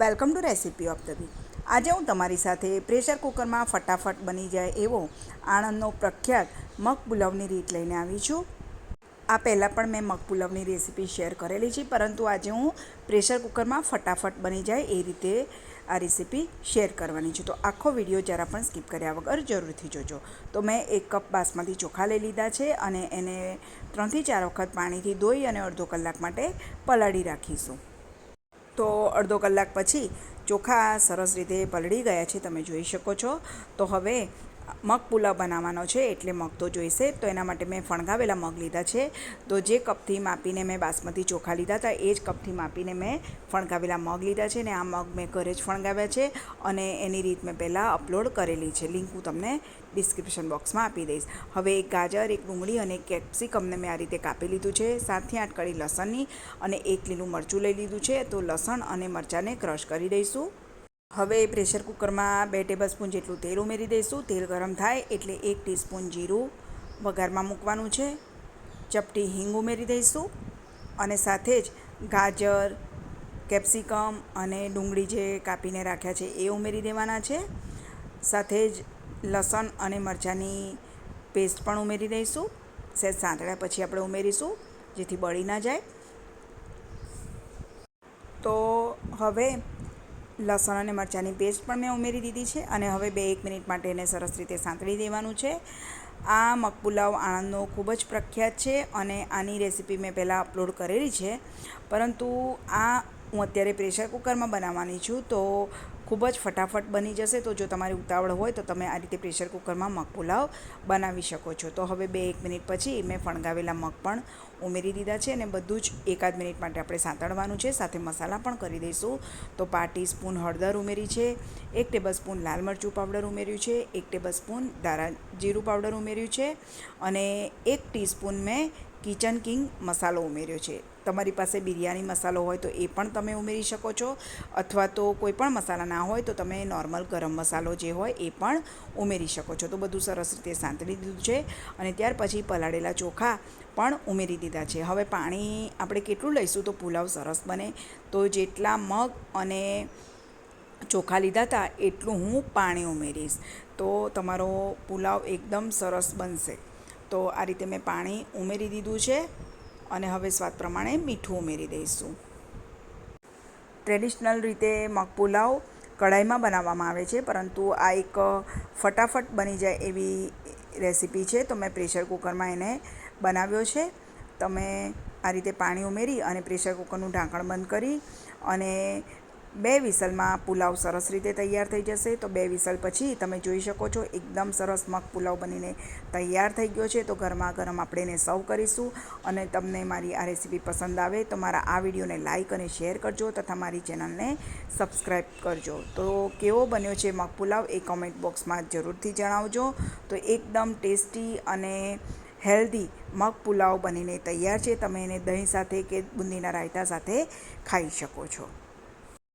Welcome to recipe of the week. આજે હું તમારી સાથે પ્રેશર કુકરમાં ફટાફટ બની જાય એવો આણંદનો પ્રખ્યાત મગ પુલાવની રીત લઈને આવી છું. આ પહેલાં પણ મેં મગ પુલાવની રેસીપી શેર કરેલી છે, પરંતુ આજે હું પ્રેશર કુકરમાં ફટાફટ બની જાય એ રીતે આ રેસીપી શેર કરવાની છે. તો આખો વીડિયો જરા પણ સ્કીપ કર્યા વગર જરૂરથી જોજો. તો મેં એક કપ બાસમતી ચોખા લઈ લીધા છે અને એને ત્રણથી ચાર વખત પાણીથી ધોઈ અને અડધો કલાક માટે પલાળી રાખીશું. તો અડધો કલાક પછી ચોખા સરસ રીતે પલળી ગયા છે, તમે જોઈ શકો છો. તો હવે મગ પુલાવ બનાવવાનો છે એટલે મગ તો જોઈશે તો એના માટે મેં ફણગાવેલા મગ લીધા છે. તો જે કપથી માપીને મેં બાસમતી ચોખા લીધા હતા, એ જ કપથી માપીને મેં ફણગાવેલા મગ લીધા છે ને આ મગ મેં ઘરે જ ફણગાવ્યા છે અને એની રીત મેં પહેલાં અપલોડ કરેલી છે. લિંક હું તમને ડિસ્ક્રિપ્શન બોક્સમાં આપી દઈશ. હવે એક ગાજર, એક ડુંગળી અને એક કેપ્સિકમને મેં આ રીતે કાપી લીધું છે. સાતથી આઠ કળી લસણની અને એક લીલું મરચું લઈ લીધું છે. તો લસણ અને મરચાંને ક્રશ કરી દઈશું. હવે પ્રેશર કુકરમાં બે ટેબલ સ્પૂન જેટલું તેલ ઉમેરી દઈશું. તેલ ગરમ થાય એટલે એક ટીસ્પૂન જીરું વઘારમાં મૂકવાનું છે. ચપટી હિંગ ઉમેરી દઈશું અને સાથે જ ગાજર, કેપ્સિકમ અને ડુંગળી જે કાપીને રાખ્યા છે એ ઉમેરી દેવાના છે. સાથે જ લસણ અને મરચાંની પેસ્ટ પણ ઉમેરી દઈશું. સહેજ સાંતળ્યા પછી આપણે ઉમેરીશું જેથી બળી ના જાય. તો હવે લસણ અને મરચાંની પેસ્ટ પણ મેં ઉમેરી દીધી છે અને હવે બે એક મિનિટ માટે એને સરસ રીતે સાંતળી દેવાનું છે. આ મકપુલાવ આણંદનો ખૂબ જ પ્રખ્યાત છે અને આની રેસીપી મેં પહેલાં અપલોડ કરેલી છે. પરંતુ આ હું અત્યારે પ્રેશર કુકરમાં બનાવવાની છું, તો ખૂબ જ ફટાફટ બની જશે. તો જો તમારી ઉતાવળ હોય, તો તમે આ રીતે પ્રેશર કુકરમાં મગ પુલાવ બનાવી શકો છો. તો હવે બે એક મિનિટ પછી મેં ફણગાવેલા મગ પણ ઉમેરી દીધા છે અને બધું જ એકાદ મિનિટ માટે આપણે સાંતળવાનું છે. સાથે મસાલા પણ કરી દઈશું. તો પાંચ ટીસ્પૂન હળદર ઉમેરી છે, એક ટેબલસ્પૂન લાલ મરચું પાવડર ઉમેર્યું છે, એક ટેબલસ્પૂન દારા જીરું પાવડર ઉમેર્યું છે અને એક ટીસ્પૂન મેં કિચન કિંગ મસાલો ઉમેર્યો છે. તમારી પાસે બિરયાની મસાલો હોય તો એ પણ તમે ઉમેરી શકો છો, અથવા તો કોઈ પણ મસાલા ના હોય તો તમે નોર્મલ ગરમ મસાલો જે હોય એ પણ ઉમેરી શકો છો. તો બધું સરસ રીતે સાંતળી દીધું છે અને ત્યાર પછી પલાળેલા ચોખા પણ ઉમેરી દીધા છે. હવે પાણી આપણે કેટલું લઈશું તો પુલાવ સરસ બને. તો જેટલા મગ અને ચોખા લીધા હતા એટલું હું પાણી ઉમેરીશ. તો તમારો પુલાવ એકદમ સરસ બનશે. તો આ રીતે મેં પાણી ઉમેરી દીધું છે અને હવે સ્વાદ પ્રમાણે મીઠું ઉમેરી દઈશું. ટ્રેડિશનલ રીતે મગ પુલાવ કઢાઈમાં બનાવવામાં આવે છે, પરંતુ આ એક ફટાફટ બની જાય એવી રેસીપી છે. તો મેં પ્રેશર કુકરમાં એને બનાવ્યો છે. તમે આ રીતે પાણી ઉમેરી અને પ્રેશર કુકરનું ઢાંકણ બંધ કરી અને બે વિસલમાં પુલાવ સરસ રીતે તૈયાર થઈ જશે. તો બે વિસલ પછી તમે જોઈ શકો છો, એકદમ સરસ મગ પુલાવ બનીને તૈયાર થઈ ગયો છે. તો ગરમા ગરમ આપણે એને સર્વ કરીશું. અને તમને મારી આ રેસીપી પસંદ આવે તો મારા આ વિડીયોને લાઇક અને શેર કરજો તથા મારી ચેનલને સબસ્ક્રાઈબ કરજો. તો કેવો બન્યો છે મગ પુલાવ એ કોમેન્ટ બોક્સમાં જરૂરથી જણાવજો. તો એકદમ ટેસ્ટી અને હેલ્ધી મગ પુલાવ બનીને તૈયાર છે. તમે એને દહીં સાથે કે બુંદીના રાયતા સાથે ખાઈ શકો છો.